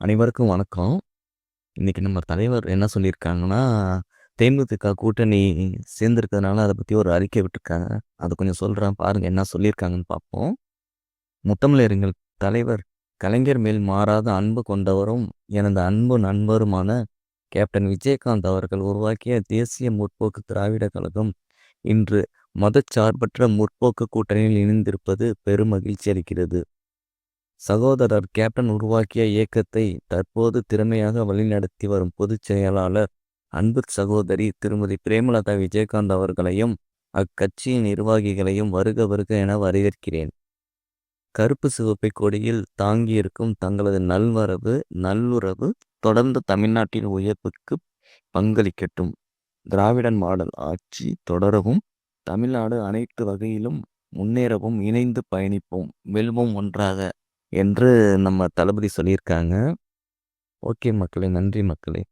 அனைவருக்கும் வணக்கம். இன்றைக்கி நம்ம தலைவர் என்ன சொல்லியிருக்காங்கன்னா, தேமுதிக கூட்டணி சேர்ந்துருக்கிறதுனால அதை பற்றி ஒரு அறிக்கை விட்டுருக்காங்க. அதை கொஞ்சம் சொல்கிறேன் பாருங்கள் என்ன சொல்லியிருக்காங்கன்னு பார்ப்போம். முத்தமிழறிஞர் தலைவர் கலைஞர் மேல் மாறாத அன்பு கொண்டவரும், எனது அன்பு நண்பருமான கேப்டன் விஜயகாந்த் அவர்கள் உருவாக்கிய தேசிய முற்போக்கு திராவிட கழகம் இன்று மதச்சார்பற்ற முற்போக்கு கூட்டணியில் இணைந்திருப்பது பெரும் மகிழ்ச்சி அளிக்கிறது. சகோதரர் கேப்டன் உருவாக்கிய இயக்கத்தை தற்போது திறமையாக வழிநடத்தி வரும் பொதுச் செயலாளர் அன்பு சகோதரி திருமதி பிரேமலதா விஜயகாந்த் அவர்களையும் அக்கட்சியின் நிர்வாகிகளையும் வருக வருக என வரவேற்கிறேன். கருப்பு சிவப்பை கொடியில் தாங்கியிருக்கும் தங்களது நல்வரவு நல்லுறவு தொடர்ந்து தமிழ்நாட்டின் உயர்வுக்கு பங்களிக்கட்டும். திராவிடன் மாடல் ஆட்சி தொடரவும் தமிழ்நாடு அனைத்து வகையிலும் முன்னேறவும் இணைந்து பயணிப்போம் வெல்வோம் ஒன்றாக என்று நம்ம தளபதி சொல்லியிருக்காங்க. ஓகே மக்களே! நன்றி மக்களே!